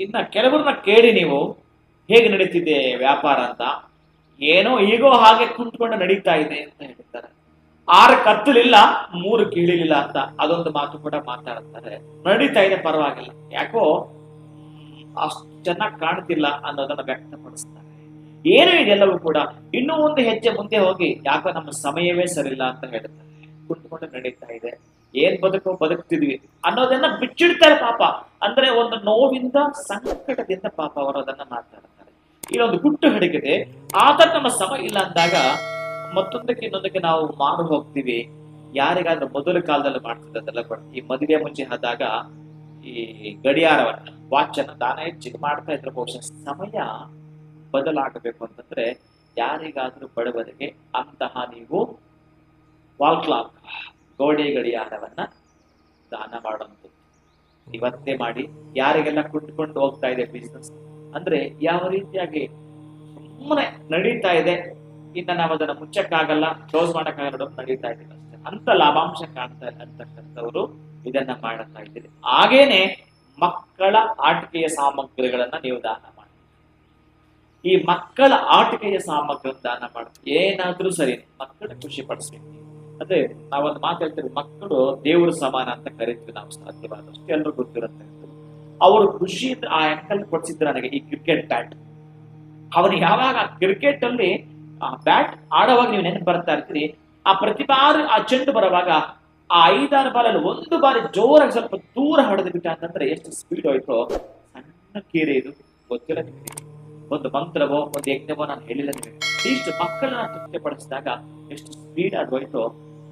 ಇನ್ನ ಕೆಲವರನ್ನ ಕೇಳಿ ನೀವು ಹೇಗೆ ನಡೀತಿದೆ ವ್ಯಾಪಾರ ಅಂತ. ಏನೋ ಈಗೋ ಹಾಗೆ ಕುಂತ್ಕೊಂಡು ನಡೀತಾ ಇದೆ ಅಂತ ಹೇಳ್ತಾರೆ ಆರು ಕತ್ತಲಿಲ್ಲ, ಮೂರು ಕೀಳಿಲಿಲ್ಲ ಅಂತ ಅದೊಂದು ಮಾತು ಕೂಡ ಮಾತಾಡ್ತಾರೆ. ನಡೀತಾ ಇದೆ, ಪರವಾಗಿಲ್ಲ. ಯಾಕೋ ಅಷ್ಟು ಚೆನ್ನಾಗಿ ಕಾಣ್ತಿಲ್ಲ ಅನ್ನೋದನ್ನ ವ್ಯಕ್ತಪಡಿಸ್ತಾರೆ. ಏನು ಇದೆಲ್ಲವೂ ಕೂಡ ಇನ್ನೂ ಒಂದು ಹೆಜ್ಜೆ ಮುಂದೆ ಹೋಗಿ ಯಾಕೋ ನಮ್ಮ ಸಮಯವೇ ಸರಿಲ್ಲ ಅಂತ ಹೇಳ್ತಾರೆ. ಕುಂತ್ಕೊಂಡು ನಡೀತಾ ಇದೆ. ಏನ್ ಬದುಕು, ಬದುಕ್ತಿದ್ವಿ ಅನ್ನೋದನ್ನ ಬಿಚ್ಚಿಡ್ತಾರೆ ಪಾಪ. ಅಂದ್ರೆ ಒಂದು ನೋವಿಂದ ಸಂಕಟದಿಂದ ಪಾಪ ಅವರು ಅದನ್ನ ಮಾತಾಡ್ತಾರೆ ಇಲ್ಲೊಂದು ಗುಟ್ಟು ಹಡಗಿದೆ ಆತ ನಮ್ಮ ಸಮ ಇಲ್ಲ ಅಂದಾಗ ಮತ್ತೊಂದಕ್ಕೆ ಇನ್ನೊಂದಕ್ಕೆ ನಾವು ಮಾರು ಹೋಗ್ತೀವಿ. ಯಾರಿಗಾದ್ರೂ ಮೊದಲ ಕಾಲದಲ್ಲಿ ಮಾಡ್ತಿದ್ದಲ್ಲ ಈ ಮದುವೆ ಮುಂಚೆ ಆದಾಗ ಈ ಗಡಿಯಾರವನ್ನ ವಾಚ್ ಅನ್ನ ದಾನ ಹೆಚ್ಚಿಗೆ ಮಾಡ್ತಾ ಇದ್ರು. ಬಹುಶಃ ಸಮಯ ಬದಲಾಗಬೇಕು ಅಂತಂದ್ರೆ ಯಾರಿಗಾದ್ರೂ ಬಡವರಿಗೆ ಅಂತಹ ನೀವು ವಾಲ್ ಕ್ಲಾಕ್ ಗೋಡೆ ಗಡಿಯಾರವನ್ನ ದಾನ ಮಾಡುವಂಥದ್ದು. ಇವತ್ತೇ ಮಾಡಿ ಯಾರಿಗೆಲ್ಲ ಕುಟ್ಕೊಂಡು ಹೋಗ್ತಾ ಇದೆ ಬಿಸ್ನೆಸ್ ಅಂದ್ರೆ ಯಾವ ರೀತಿಯಾಗಿ ಸುಮ್ಮನೆ ನಡೀತಾ ಇದೆ, ಇನ್ನ ನಾವು ಅದನ್ನ ಮುಚ್ಚಕ್ಕಾಗಲ್ಲ ಕ್ಲೋಸ್ ಮಾಡಕ್ಕಾಗಲ್ಲ ನಡೀತಾ ಇದೆ ಅಷ್ಟೇ. ಅಂತ ಲಾಭಾಂಶ ಕಾಣ್ತಾ ಅಂತಕ್ಕಂಥವ್ರು ಇದನ್ನ ಮಾಡುತ್ತಾ ಇದ್ದೀರಿ. ಹಾಗೇನೆ ಮಕ್ಕಳ ಆಟಿಕೆಯ ಸಾಮಗ್ರಿಗಳನ್ನ ನೀವು ದಾನ ಮಾಡಿ. ಈ ಮಕ್ಕಳ ಆಟಿಕೆಯ ಸಾಮಗ್ರಿ ದಾನ ಮಾಡಿ. ಏನಾದ್ರೂ ಸರಿ, ಮಕ್ಕಳ ಖುಷಿ ಪಡಿಸ್ಬೇಕು. ಅದೇ ನಾವೊಂದು ಮಾತು ಹೇಳ್ತೀವಿ, ಮಕ್ಕಳು ದೇವರು ಸಮಾನ ಅಂತ ಕರಿತೀವಿ ನಾವು ಸಾಧ್ಯವಾದಷ್ಟು. ಎಲ್ಲರೂ ಗೊತ್ತಿರುತ್ತೆ. ಅವರು ಖುಷಿ ಆ ಅಂಕಲ್ ಕೊಡ್ಸಿದ್ರು ನನಗೆ ಈ ಕ್ರಿಕೆಟ್ ಬ್ಯಾಟ್ ಅವನು ಯಾವಾಗ ಕ್ರಿಕೆಟ್ ಅಲ್ಲಿ ಆ ಬ್ಯಾಟ್ ಆಡೋವಾಗ ನೀವು ನೆನಪು ಬರ್ತಾ ಇರ್ತೀರಿ, ಆ ಪ್ರತಿ ಬಾರಿ ಆ ಚೆಂಡು ಬರುವಾಗ ಆ ಐದಾರು ಬಾಲಲ್ಲಿ ಒಂದು ಬಾರಿ ಜೋರಾಗಿ ಸ್ವಲ್ಪ ದೂರ ಹೊಡೆದು ಬಿಟ್ಟ ಅಂತಂದ್ರೆ ಎಷ್ಟು ಸ್ಪೀಡ್ ಹೋಯ್ತೋ, ಸಣ್ಣ ಕೀರೆ ಇದು. ಗೊತ್ತಿಲ್ಲ ನಿಮಗೆ. ಒಂದು ಮಂತ್ರವೋ, ಒಂದು ಯಜ್ಞವೋ ನಾನು ಹೇಳಿಲ್ಲ ನಿಮಗೆ. ಇಷ್ಟು ಮಕ್ಕಳನ್ನ ತೃಪ್ತಿಪಡಿಸಿದಾಗ ಎಷ್ಟು ಸ್ಪೀಡ್ ಆಗಿ ಹೋಯ್ತೋ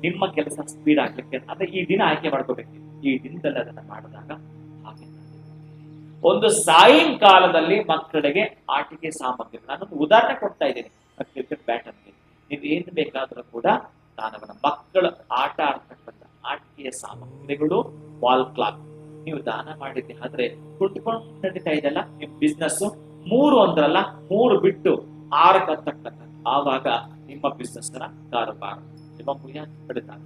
ನಿಮ್ಮ ಕೆಲಸ ಸ್ಪೀಡ್ ಆಗ್ಲಿಕ್ಕೆ ಅಂದ್ರೆ ಈ ದಿನ ಆಯ್ಕೆ ಮಾಡ್ಕೋಬೇಕು. ಈ ದಿನದಲ್ಲಿ ಅದನ್ನ ಮಾಡಿದಾಗ ಒಂದು ಸಾಯಂಕಾಲದಲ್ಲಿ ಮಕ್ಕಳಿಗೆ ಆಟಿಕೆ ಸಾಮಗ್ರಿ ನಾನೊಂದು ಉದಾಹರಣೆ ಕೊಡ್ತಾ ಇದ್ದೇನೆ. ಕ್ರಿಕೆಟ್ ಬ್ಯಾಟ್ ಅಂತ. ನೀವು ಏನ್ ಬೇಕಾದ್ರೂ ಕೂಡ ದಾನವನ್ನ ಮಕ್ಕಳ ಆಟ ಆಡ್ತಕ್ಕಂಥ ಆಟಿಕೆಯ ಸಾಮಗ್ರಿಗಳು ವಾಲ್ ಕ್ಲಾಕ್ ನೀವು ದಾನ ಮಾಡಿದ್ದೆ ಆದ್ರೆ ಕುಟ್ಕೊಂಡು ನಡೀತಾ ಇದೆಲ್ಲ ನಿಮ್ ಬಿಸ್ನೆಸ್ ಮೂರು ಅಂದ್ರಲ್ಲ ಮೂರು ಬಿಟ್ಟು ಆರಕ್ಕೆ ಅಂತಕ್ಕಂಥ ಆವಾಗ ನಿಮ್ಮ ಬಿಸ್ನೆಸ್ ಕಾರು ಕಾರುಬಾರ 50-nya berdetak.